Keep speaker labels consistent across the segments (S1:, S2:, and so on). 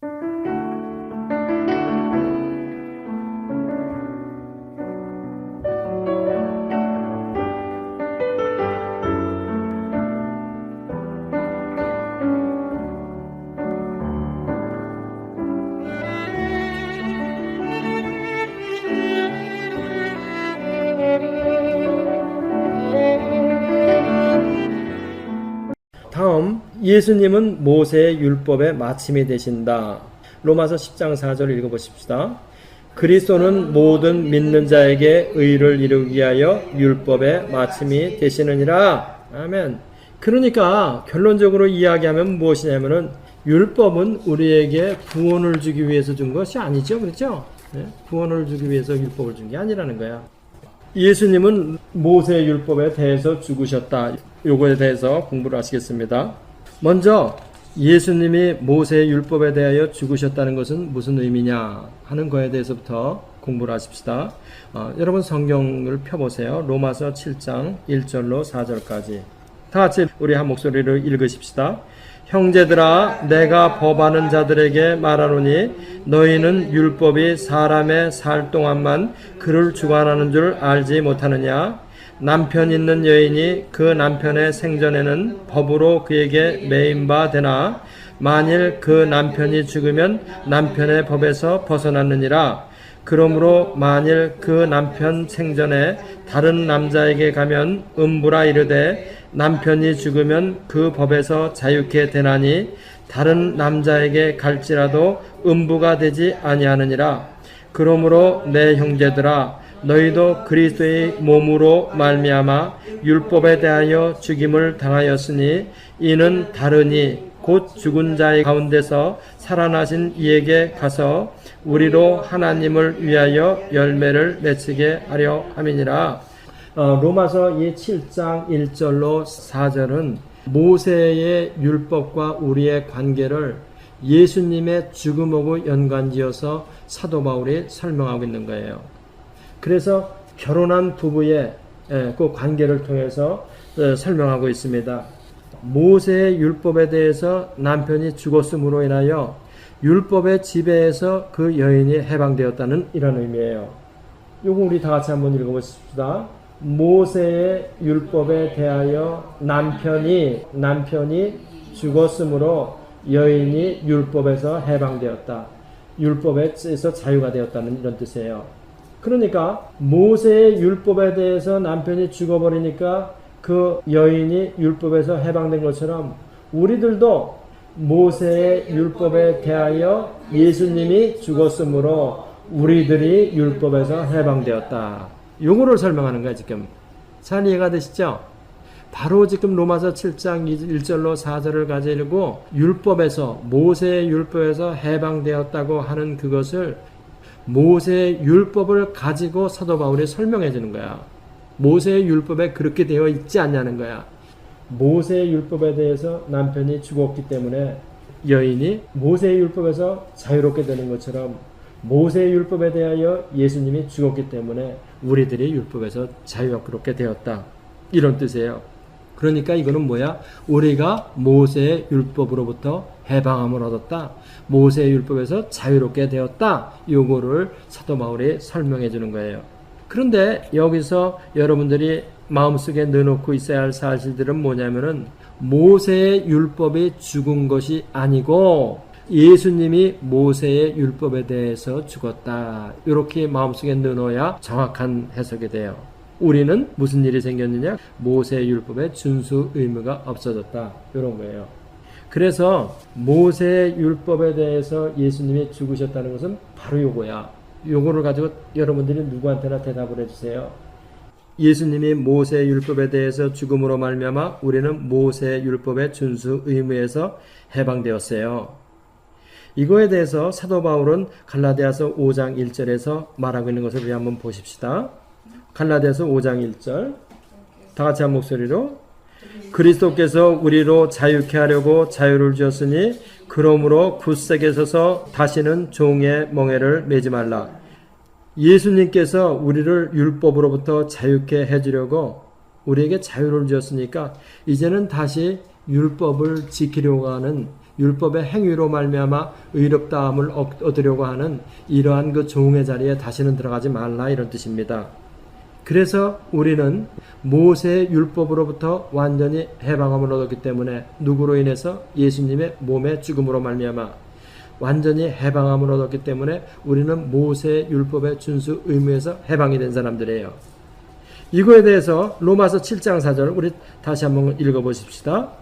S1: 다음 예수님은 모세의 율법의 마침이 되신다. 로마서 10장 4절 읽어보십시다. 그리스도는 모든 믿는 자에게 의를 이루기 위하여 율법의 마침이 되시느니라. 아멘. 그러니까 결론적으로 이야기하면 무엇이냐면은 율법은 우리에게 구원을 주기 위해서 준 것이 아니죠. 그렇죠? 네? 구원을 주기 위해서 율법을 준 게 아니라는 거야. 예수님은 모세 율법에 대해서 죽으셨다. 요거에 대해서 공부를 하시겠습니다. 먼저 예수님이 모세 율법에 대하여 죽으셨다는 것은 무슨 의미냐 하는 거에 대해서부터 공부를 하십시다. 어, 여러분 성경을 펴보세요. 로마서 7장 1절로 4절까지. 다 같이 우리 한 목소리로 읽으십시다. 형제들아 내가 법하는 자들에게 말하노니 너희는 율법이 사람의 살 동안만 그를 주관하는 줄 알지 못하느냐 남편 있는 여인이 그 남편의 생전에는 법으로 그에게 매인 바 되나? 만일 그 남편이 죽으면 남편의 법에서 벗어났느니라. 그러므로 만일 그 남편 생전에 다른 남자에게 가면 음부라 이르되 남편이 죽으면 그 법에서 자유케 되나니 다른 남자에게 갈지라도 음부가 되지 아니하느니라. 그러므로 내 형제들아 너희도 그리스도의 몸으로 말미암아 율법에 대하여 죽임을 당하였으니 이는 다르니 곧 죽은 자의 가운데서 살아나신 이에게 가서 우리로 하나님을 위하여 열매를 맺히게 하려 함이니라. 어, 로마서 이 7장 1절로 4절은 모세의 율법과 우리의 관계를 예수님의 죽음하고 연관지어서 사도 바울이 설명하고 있는 거예요. 그래서 결혼한 부부의 예, 그 관계를 통해서 어, 설명하고 있습니다. 모세의 율법에 대해서 남편이 죽었음으로 인하여 율법의 지배에서 그 여인이 해방되었다는 이런 의미예요. 요거 우리 다 같이 한번 읽어보십시다. 모세의 율법에 대하여 남편이 남편이 죽었으므로 여인이 율법에서 해방되었다. 율법에서 자유가 되었다는 이런 뜻이에요. 그러니까 모세의 율법에 대해서 남편이 죽어버리니까 그 여인이 율법에서 해방된 것처럼 우리들도 모세의 율법에 대하여 예수님이 죽었으므로 우리들이 율법에서 해방되었다. 요거를 설명하는 거야, 지금. 잘 이해가 되시죠? 바로 지금 로마서 7장 1절로 4절을 가지고 율법에서 모세의 율법에서 해방되었다고 하는 그것을 모세의 율법을 가지고 사도 바울이 설명해 주는 거야. 모세의 율법에 그렇게 되어 있지 않냐는 거야. 모세의 율법에 대해서 남편이 죽었기 때문에 여인이 모세의 율법에서 자유롭게 되는 것처럼 모세의 율법에 대하여 예수님이 죽었기 때문에 우리들이 율법에서 자유롭게 되었다. 이런 뜻이에요. 그러니까 이거는 뭐야? 우리가 모세의 율법으로부터 해방함을 얻었다. 모세의 율법에서 자유롭게 되었다. 요거를 사도 바울이 설명해 주는 거예요. 그런데 여기서 여러분들이 마음속에 넣어놓고 있어야 할 사실들은 뭐냐면은 모세의 율법이 죽은 것이 아니고 예수님이 모세의 율법에 대해서 죽었다. 이렇게 마음속에 넣어야 정확한 해석이 돼요. 우리는 무슨 일이 생겼느냐? 모세의 율법의 준수 의무가 없어졌다. 이런 거예요. 그래서 모세의 율법에 대해서 예수님이 죽으셨다는 것은 바로 요거야. 요거를 가지고 여러분들이 누구한테나 대답을 해주세요. 예수님이 모세의 율법에 대해서 죽음으로 말미암아 우리는 모세의 율법의 준수 의무에서 해방되었어요. 이거에 대해서 사도 바울은 갈라디아서 5장 1절에서 말하고 있는 것을 우리 한번 보십시다. 갈라디아서 5장 1절 다 같이 한 목소리로 그리스도께서 우리로 자유케 하려고 자유를 주었으니 그러므로 굳세게 서서 다시는 종의 멍에를 매지 말라. 예수님께서 우리를 율법으로부터 자유케 해주려고 우리에게 자유를 주었으니까 이제는 다시 율법을 지키려고 하는 율법의 행위로 말미암아 의롭다함을 얻- 얻으려고 하는 이러한 그 종의 자리에 다시는 들어가지 말라 이런 뜻입니다. 그래서 우리는 모세의 율법으로부터 완전히 해방함을 얻었기 때문에 누구로 인해서 예수님의 몸의 죽음으로 말미암아 완전히 해방함을 얻었기 때문에 우리는 모세의 율법의 준수 의무에서 해방이 된 사람들이에요. 이거에 대해서 로마서 7장 4절 우리 다시 한번 읽어 보십시다.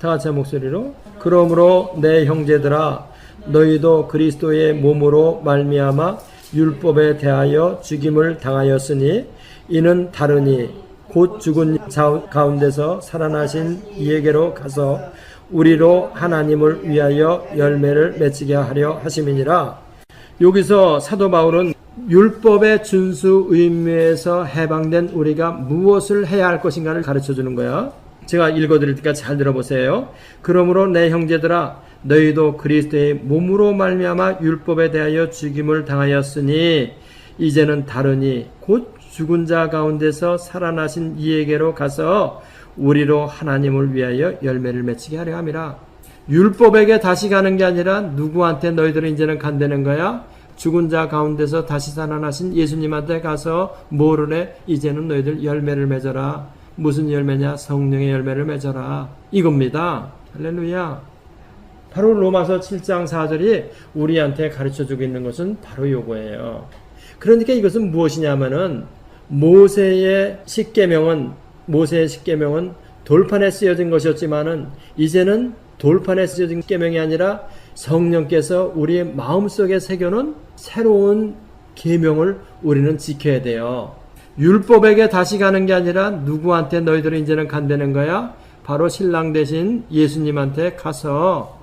S1: 다 같이 한 목소리로 그러므로 내 형제들아 너희도 그리스도의 몸으로 말미암아 율법에 대하여 죽임을 당하였으니 이는 다르니 곧 죽은 자 가운데서 살아나신 이에게로 가서 우리로 하나님을 위하여 열매를 맺히게 하려 하심이니라. 여기서 사도 바울은 율법의 준수 의무에서 해방된 우리가 무엇을 해야 할 것인가를 가르쳐 주는 거야. 제가 읽어 드릴 테니까 잘 들어보세요. 그러므로 내 형제들아 너희도 그리스도의 몸으로 말미암아 율법에 대하여 죽임을 당하였으니 이제는 다르니 곧 죽은 자 가운데서 살아나신 이에게로 가서 우리로 하나님을 위하여 열매를 맺히게 하려 함이라. 율법에게 다시 가는 게 아니라 누구한테 너희들은 이제는 간다는 거야? 죽은 자 가운데서 다시 살아나신 예수님한테 가서 해? 이제는 너희들 열매를 맺어라. 무슨 열매냐? 성령의 열매를 맺어라. 이겁니다. 할렐루야. 바로 로마서 7장 4절이 우리한테 가르쳐 주고 있는 것은 바로 요거예요. 그러니까 이것은 무엇이냐면은 모세의 십계명은 모세의 십계명은 돌판에 쓰여진 것이었지만은 이제는 돌판에 쓰여진 계명이 아니라 성령께서 우리의 마음속에 새겨놓은 새로운 계명을 우리는 지켜야 돼요. 율법에게 다시 가는 게 아니라 누구한테 너희들은 이제는 간다는 거야? 바로 신랑 대신 예수님한테 가서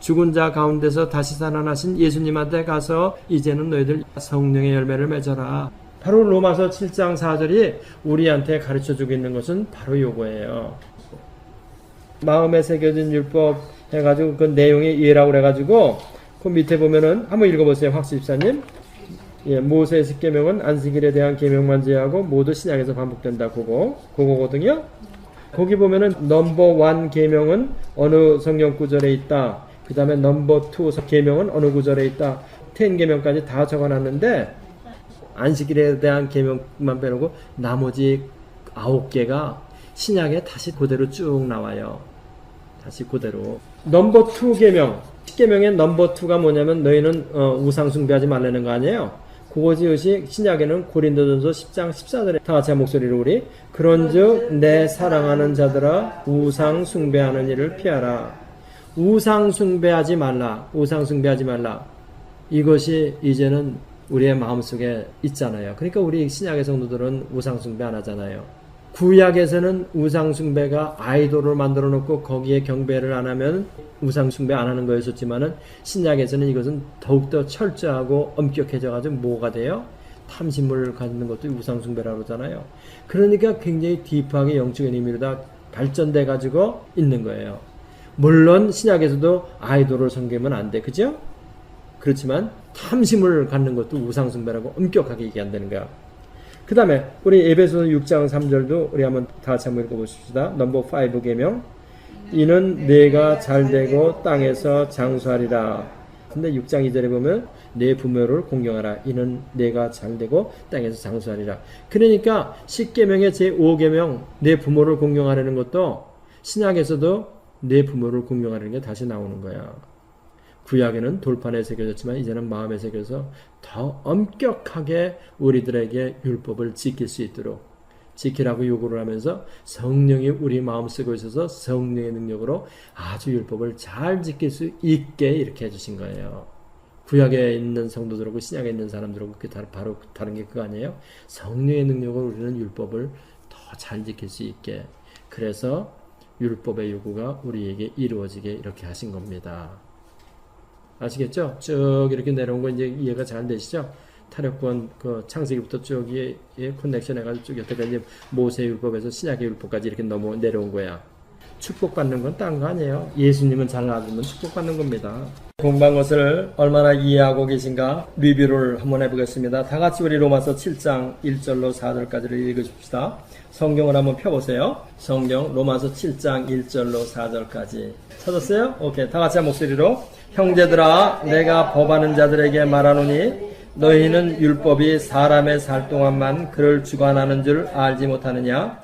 S1: 죽은 자 가운데서 다시 살아나신 예수님한테 가서 이제는 너희들 성령의 열매를 맺어라. 바로 로마서 7장 4절이 우리한테 가르쳐 주고 있는 것은 바로 요거예요. 마음에 새겨진 율법 해가지고 그 내용이 이해라고 그래가지고 그 밑에 보면은 한번 읽어보세요, 확 집사님. 예, 모세의 십계명은 안식일에 대한 계명만 제하고 모두 신약에서 반복된다. 그거 그거거든요. 거기 보면은 넘버 원 계명은 어느 성경 구절에 있다. 그 다음에 넘버 투 계명은 어느 구절에 있다. 텐 계명까지 다 적어놨는데 안식일에 대한 계명만 빼놓고 나머지 아홉 개가 신약에 다시 그대로 쭉 나와요. 다시 그대로. 넘버 투 계명. 10계명의 넘버 투가 뭐냐면 너희는 어, 우상 숭배하지 말라는 거 아니에요. 그거지 의식 신약에는 고린도전서 10장 14절에 다 같이 한 목소리로 우리 그런즉 내 사랑하는 자들아 우상 숭배하는 일을 피하라. 우상 숭배하지 말라. 우상 숭배하지 말라. 이것이 이제는 우리의 마음속에 있잖아요. 그러니까 우리 신약의 성도들은 우상 숭배 안 하잖아요. 구약에서는 우상 숭배가 아이돌을 만들어 놓고 거기에 경배를 안 하면 우상 숭배 안 하는 거였었지만은 신약에서는 이것은 더욱더 철저하고 엄격해져 가지고 뭐가 돼요? 탐심을 갖는 것도 우상 숭배라고 그러잖아요. 그러니까 굉장히 딥하게 영적인 의미로 다 발전돼 가지고 있는 거예요. 물론 신약에서도 아이돌을 섬기면 안 돼. 그죠? 그렇지만 탐심을 갖는 것도 우상 숭배라고 엄격하게 얘기한다는 거야. 그 다음에 우리 에베소 6장 3절도 우리 한번 다 같이 한번 읽어보십시다. 넘버 5 계명. 이는 내가 잘되고 땅에서 장수하리라. 근데 6장 2절에 보면 내 부모를 공경하라. 이는 내가 잘되고 땅에서 장수하리라. 그러니까 10계명의 제5계명 내 부모를 공경하라는 것도 신약에서도 내 부모를 공경하라는 게 다시 나오는 거야. 구약에는 돌판에 새겨졌지만 이제는 마음에 새겨서 더 엄격하게 우리들에게 율법을 지킬 수 있도록 지키라고 요구를 하면서 성령이 우리 마음 쓰고 있어서 성령의 능력으로 아주 율법을 잘 지킬 수 있게 이렇게 해주신 거예요. 구약에 있는 성도들하고 신약에 있는 사람들하고 그게 다- 바로 다른 게 그거 아니에요? 성령의 능력으로 우리는 율법을 더 잘 지킬 수 있게 그래서 율법의 요구가 우리에게 이루어지게 이렇게 하신 겁니다. 아시겠죠? 쭉 이렇게 내려온 거 이제 이해가 잘 되시죠? 타력권 그 창세기부터 쭉 예, 예, 커넥션 해가지고 쭉 여태까지 모세 율법에서 신약의 율법까지 이렇게 넘어 내려온 거야. 축복받는 건 딴 거 아니에요. 예수님은 잘 놔두면 축복받는 겁니다. 공부한 것을 얼마나 이해하고 계신가 리뷰를 한번 해보겠습니다. 다 같이 우리 로마서 7장 1절로 4절까지를 읽으십시다. 성경을 한번 펴보세요. 성경 로마서 7장 1절로 4절까지 찾았어요? 오케이. 다 같이 한 목소리로 형제들아 내가 법하는 자들에게 말하노니 너희는 율법이 사람의 살 동안만 그를 주관하는 줄 알지 못하느냐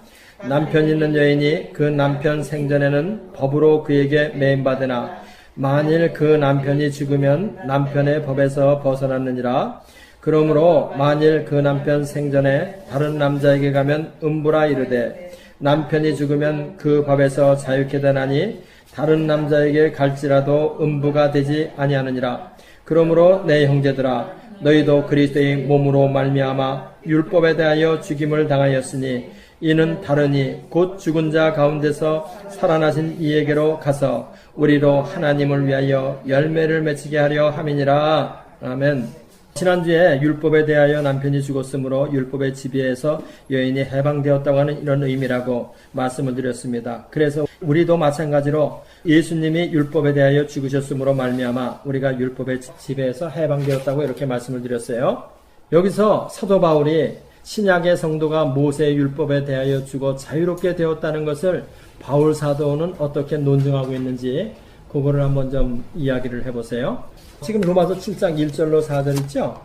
S1: 남편 있는 여인이 그 남편 생전에는 법으로 그에게 매임받으나 만일 그 남편이 죽으면 남편의 법에서 벗어났느니라. 그러므로 만일 그 남편 생전에 다른 남자에게 가면 음부라 이르되 남편이 죽으면 그 법에서 자유케 되나니 다른 남자에게 갈지라도 음부가 되지 아니하느니라. 그러므로 내 형제들아 너희도 그리스도의 몸으로 말미암아 율법에 대하여 죽임을 당하였으니 이는 다르니 곧 죽은 자 가운데서 살아나신 이에게로 가서 우리로 하나님을 위하여 열매를 맺히게 하려 함이니라. 아멘. 지난주에 율법에 대하여 남편이 죽었으므로 율법의 지배에서 여인이 해방되었다고 하는 이런 의미라고 말씀을 드렸습니다. 그래서 우리도 마찬가지로 예수님이 율법에 대하여 죽으셨으므로 말미암아 우리가 율법의 지배에서 해방되었다고 이렇게 말씀을 드렸어요. 여기서 사도 바울이 신약의 성도가 모세의 율법에 대하여 죽어 자유롭게 되었다는 것을 바울 사도는 어떻게 논증하고 있는지 그거를 한번 좀 이야기를 해보세요. 지금 로마서 7장 1절로 4절 있죠?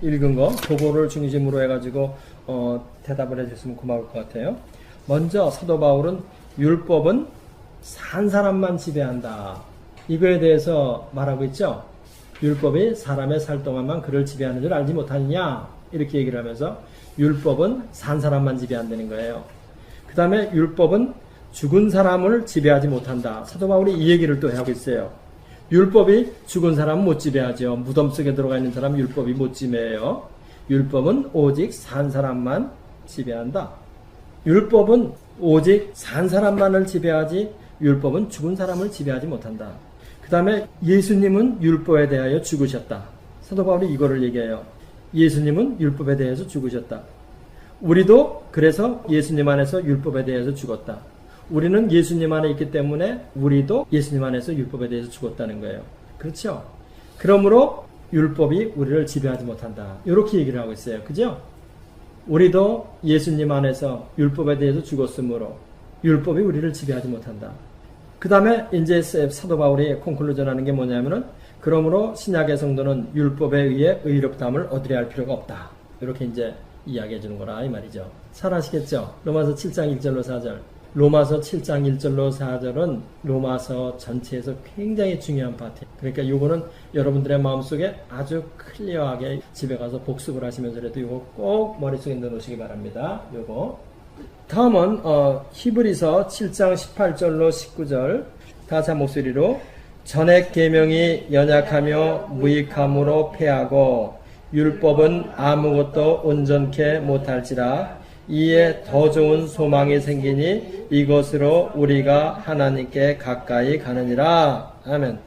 S1: 읽은 거 그거를 중심으로 해가지고 어, 대답을 해주시면 고마울 것 같아요. 먼저 사도 바울은 율법은 산 사람만 지배한다. 이거에 대해서 말하고 있죠. 율법이 사람의 살 동안만 그를 지배하는 줄 알지 못하느냐 이렇게 얘기를 하면서 율법은 산 사람만 지배한다는 거예요. 그 다음에 율법은 죽은 사람을 지배하지 못한다. 사도 바울이 이 얘기를 또 하고 있어요. 율법이 죽은 사람은 못 지배하죠. 무덤 속에 들어가 있는 사람 율법이 못 지배해요. 율법은 오직 산 사람만 지배한다. 율법은 오직 산 사람만을 지배하지 율법은 죽은 사람을 지배하지 못한다. 그 다음에 예수님은 율법에 대하여 죽으셨다. 사도 바울이 이거를 얘기해요. 예수님은 율법에 대해서 죽으셨다. 우리도 그래서 예수님 안에서 율법에 대해서 죽었다. 우리는 예수님 안에 있기 때문에 우리도 예수님 안에서 율법에 대해서 죽었다는 거예요. 그렇죠? 그러므로 율법이 우리를 지배하지 못한다. 이렇게 얘기를 하고 있어요. 그죠? 우리도 예수님 안에서 율법에 대해서 죽었으므로 율법이 우리를 지배하지 못한다. 그 다음에 이제 사도 바울이 콘클루전 하는 게 뭐냐면은 그러므로 신약의 성도는 율법에 의해 의롭다함을 얻으려 할 필요가 없다. 이렇게 이제 이야기해 주는 거라 이 말이죠. 잘 아시겠죠? 로마서 7장 1절로 4절. 로마서 7장 1절로 4절은 로마서 전체에서 굉장히 중요한 파트. 그러니까 요거는 여러분들의 마음속에 아주 클리어하게 집에 가서 복습을 하시면서라도 요거 꼭 머릿속에 넣어놓으시기 바랍니다. 요거. 다음은 어, 히브리서 7장 18절로 19절 다자 목소리로 전액 계명이 연약하며 무익함으로 패하고 율법은 아무것도 온전케 못할지라 이에 더 좋은 소망이 생기니 이것으로 우리가 하나님께 가까이 가느니라. 아멘.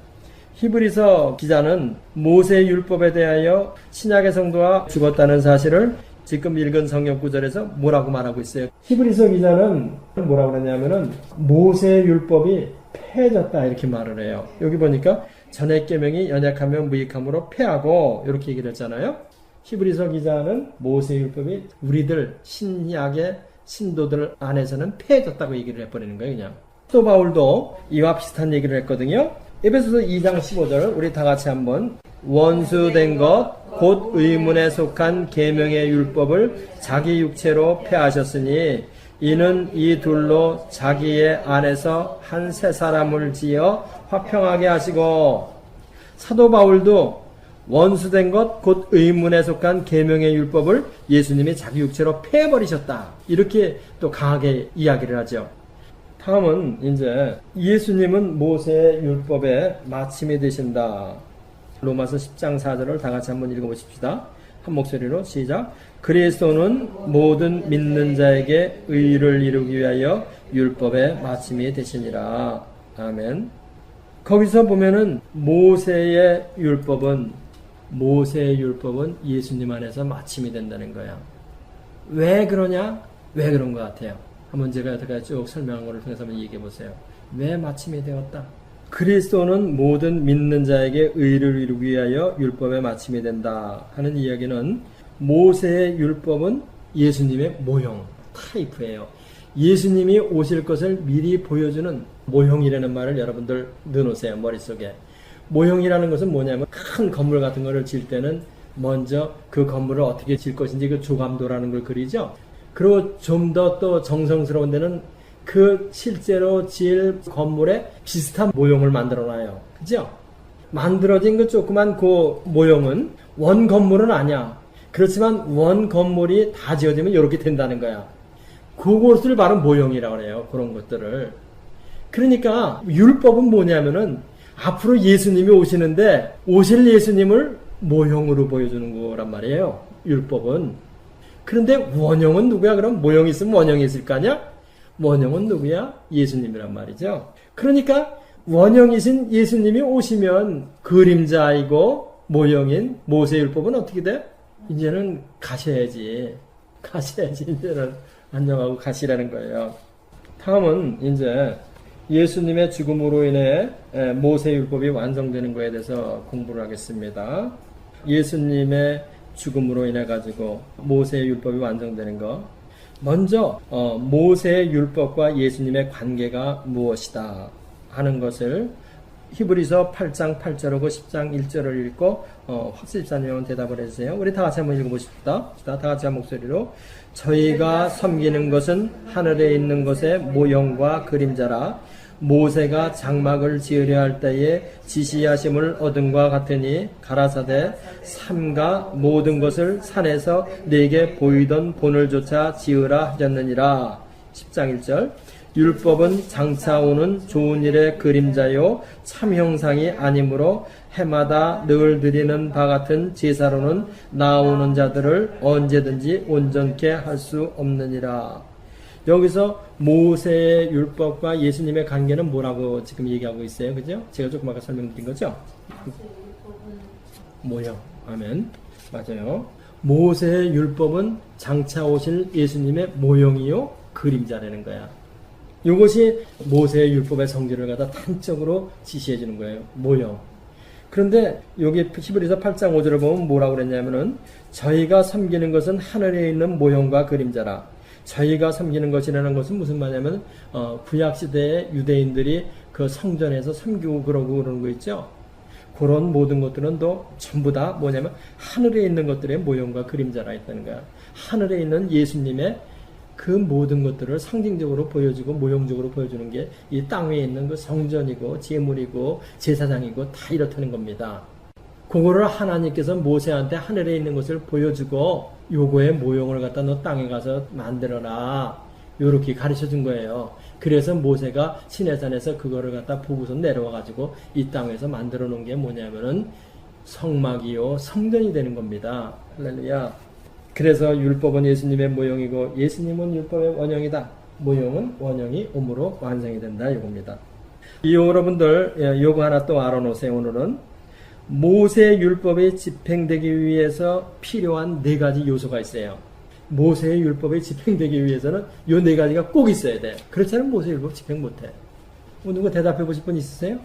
S1: 히브리서 기자는 모세 율법에 대하여 신약의 성도가 죽었다는 사실을 지금 읽은 성경 구절에서 뭐라고 말하고 있어요? 히브리서 기자는 뭐라고 그러냐면은 모세 율법이 패해졌다 이렇게 말을 해요. 여기 보니까 전액 계명이 연약하면 무익함으로 패하고 이렇게 얘기를 했잖아요. 히브리서 기자는 모세 율법이 우리들 신약의 신도들 안에서는 패해졌다고 얘기를 해버리는 거예요, 그냥. 또 바울도 이와 비슷한 얘기를 했거든요. 에베소서 2장 15절 우리 다 같이 한번 원수된 것 곧 의문에 속한 계명의 율법을 자기 육체로 폐하셨으니 이는 이 둘로 자기의 안에서 한새 사람을 지어 화평하게 하시고 사도 바울도 원수된 것 곧 의문에 속한 계명의 율법을 예수님이 자기 육체로 폐해버리셨다. 이렇게 또 강하게 이야기를 하죠. 다음은 이제 예수님은 모세의 율법의 마침이 되신다. 로마서 10장 4절을 다 같이 한번 읽어보십시다. 한 목소리로 시작. 그리스도는 모든 믿는 자에게 의를 이루기 위하여 율법의 마침이 되시니라. 아멘. 거기서 보면은 모세의 율법은 모세의 율법은 예수님 안에서 마침이 된다는 거야. 왜 그러냐? 왜 그런 것 같아요? 한번 제가 여태까지 쭉 설명한 것을 통해서 한번 얘기해 보세요. 왜 마침이 되었다? 그리스도는 모든 믿는 자에게 의를 이루기 위하여 율법의 마침이 된다 하는 이야기는 모세의 율법은 예수님의 모형, 타이프예요. 예수님이 오실 것을 미리 보여주는 모형이라는 말을 여러분들 넣어놓으세요, 머릿속에. 모형이라는 것은 뭐냐면 큰 건물 같은 거를 질 때는 먼저 그 건물을 어떻게 질 것인지 그 조감도라는 걸 그리죠. 그리고 좀 더 또 정성스러운 데는 그 실제로 질 건물에 비슷한 모형을 만들어 놔요. 그죠? 만들어진 그 조그만 그 모형은 원 건물은 아니야. 그렇지만 원 건물이 다 지어지면 이렇게 된다는 거야. 그것을 바로 모형이라고 그래요. 그런 것들을. 그러니까 율법은 뭐냐면은 앞으로 예수님이 오시는데 오실 예수님을 모형으로 보여주는 거란 말이에요. 율법은. 그런데 원형은 누구야? 그럼 모형이 있으면 원형이 있을 거 아니야? 원형은 누구야? 예수님이란 말이죠. 그러니까 원형이신 예수님이 오시면 그림자이고 모형인 모세율법은 어떻게 돼? 이제는 가셔야지. 가셔야지. 이제는 안녕하고 가시라는 거예요. 다음은 이제 예수님의 죽음으로 인해 모세율법이 완성되는 것에 대해서 공부를 하겠습니다. 예수님의 죽음으로 인해 가지고 모세의 율법이 완성되는 것. 먼저 어, 모세의 율법과 예수님의 관계가 무엇이다 하는 것을 히브리서 8장 8절하고 10장 1절을 읽고 어, 확실집사님은 대답을 해주세요. 우리 다 같이 한번 읽어보십시다. 다 같이 한 목소리로 저희가 섬기는 것은 하늘에 있는 것의 모형과 그림자라 모세가 장막을 지으려 할 때에 지시하심을 얻은과 같으니 가라사대 삼가 모든 것을 산에서 내게 보이던 본을 조차 지으라 하셨느니라 10장 1절 율법은 장차 오는 좋은 일의 그림자요 참 형상이 아니므로 해마다 늘 드리는 바 같은 제사로는 나오는 자들을 언제든지 온전케 할 수 없느니라. 여기서 모세의 율법과 예수님의 관계는 뭐라고 지금 얘기하고 있어요. 그죠? 제가 조금 아까 설명드린 거죠? 모형. 아멘. 맞아요. 모세의 율법은 장차 오실 예수님의 모형이요 그림자라는 거야. 이것이 모세의 율법의 성질을 갖다 단적으로 지시해 주는 거예요. 모형. 그런데 여기 히브리서 8장 5절을 보면 뭐라고 그랬냐면은 저희가 섬기는 것은 하늘에 있는 모형과 그림자라. 저희가 섬기는 것이라는 것은 무슨 말이냐면 어, 구약 시대의 유대인들이 그 성전에서 섬기고 그러고 그러는 거 있죠. 그런 모든 것들은 또 전부 다 뭐냐면 하늘에 있는 것들의 모형과 그림자라 있다는 거야. 하늘에 있는 예수님의 그 모든 것들을 상징적으로 보여주고 모형적으로 보여주는 게 이 땅 위에 있는 그 성전이고 제물이고 제사장이고 다 이렇다는 겁니다. 그거를 하나님께서 모세한테 하늘에 있는 것을 보여주고 요거의 모형을 갖다 너 땅에 가서 만들어라. 요렇게 가르쳐 준 거예요. 그래서 모세가 시내산에서 그거를 갖다 보고서 내려와 가지고 이 땅에서 만들어 놓은 게 뭐냐면은 성막이요 성전이 되는 겁니다. 할렐루야. 그래서 율법은 예수님의 모형이고 예수님은 율법의 원형이다. 모형은 원형이 오므로 완성이 된다 이겁니다. 이 여러분들 예, 요거 하나 또 알아놓으세요 오늘은 모세 율법이 집행되기 위해서 필요한 네 가지 요소가 있어요. 모세의 율법이 집행되기 위해서는 요 네 가지가 꼭 있어야 돼. 그렇지 않으면 모세 율법 집행 못해. 뭐 누구 대답해 보실 분 있으세요?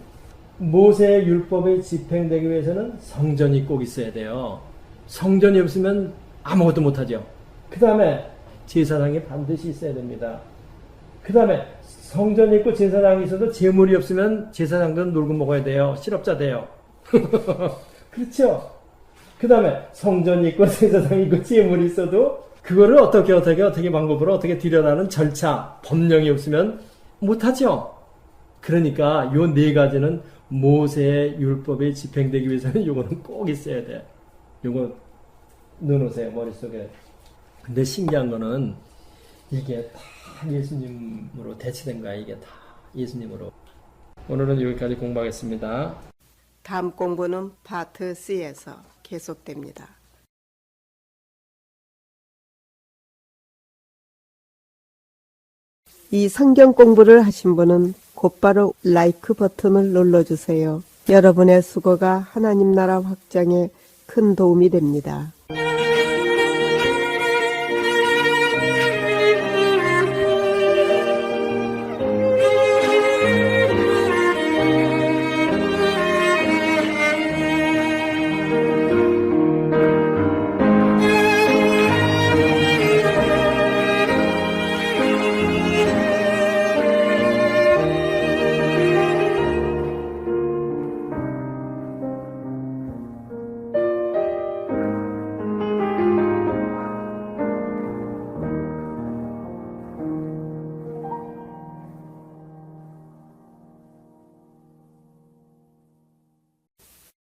S1: 모세의 율법이 집행되기 위해서는 성전이 꼭 있어야 돼요. 성전이 없으면 아무것도 못하죠. 그 다음에 제사장이 반드시 있어야 됩니다. 그 다음에 성전이 있고 제사장이 있어도 재물이 없으면 제사장들은 놀고 먹어야 돼요. 실업자 돼요. 그렇죠? 그 다음에 성전이 있고 제사장이 있고 재물이 있어도 그거를 어떻게 어떻게 어떻게 방법으로 어떻게 들여다는 절차, 법령이 없으면 못하죠. 그러니까 요 네 가지는 모세의 율법이 집행되기 위해서는 요거는 꼭 있어야 돼. 요거 넣어놓으세요, 머릿속에. 근데 신기한 거는 이게 다 예수님으로 대체된 거야, 이게 다 예수님으로. 오늘은 여기까지 공부하겠습니다.
S2: 다음 공부는 파트 C에서 계속됩니다. 이 성경 공부를 하신 분은 곧바로 라이크 버튼을 눌러주세요. 여러분의 수고가 하나님 나라 확장에 큰 도움이 됩니다.